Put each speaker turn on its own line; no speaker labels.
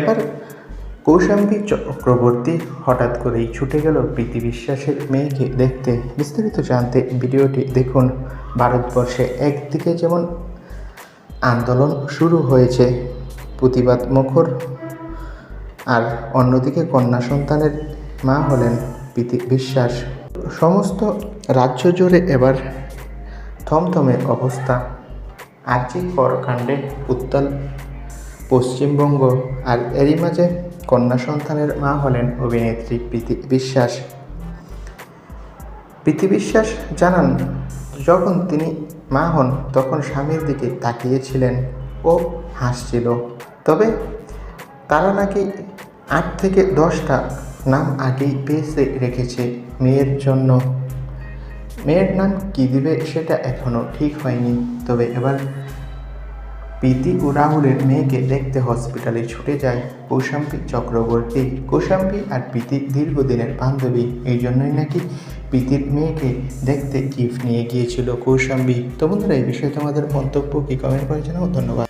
এবার কৌশাম্বী চক্রবর্তী হঠাৎ করেই ছুটে গেল প্রীতি বিশ্বাসের মেয়েকে দেখতে। বিস্তারিত জানতে ভিডিওটি দেখুন। ভারতবর্ষে একদিকে যেমন আন্দোলন শুরু হয়েছে, প্রতিবাদ মুখর, আর অন্যদিকে কন্যা সন্তানের মা হলেন প্রীতি বিশ্বাস সমস্ত রাজ্য জুড়ে এবার থমথমে অবস্থা। আর্জি কর কাণ্ডে উত্তাল পশ্চিমবঙ্গ আর এরই মাঝে কন্যা সন্তানের মা হলেন অভিনেত্রী প্রীতি বিশ্বাস। প্রীতি বিশ্বাস জানান, যখন তিনি মা হন, তখন স্বামীর দিকে তাকিয়েছিলেন ও হাসছিল। তবে তারা নাকি আট থেকে দশটা নাম আগেই পেয়েছে রেখেছে মেয়ের জন্য। মেয়ের নাম কী দিবে সেটা এখনও ঠিক হয়নি। তবে এবার প্রীতি ও রাহুলের মেয়েকে দেখতে হসপিটালে ছুটে যায় কৌশাম্পী চক্রবর্তী। কৌশাম্পী আর প্রীতি দীর্ঘদিনের বান্ধবী, এই জন্যই নাকি প্রীতির মেয়েকে দেখতে গিফট নিয়ে গিয়েছিল কৌশাম্বী। তো বন্ধুরা, এই বিষয়ে তোমাদের মন্তব্য কি? কমেন্ট করে জানাও। ধন্যবাদ।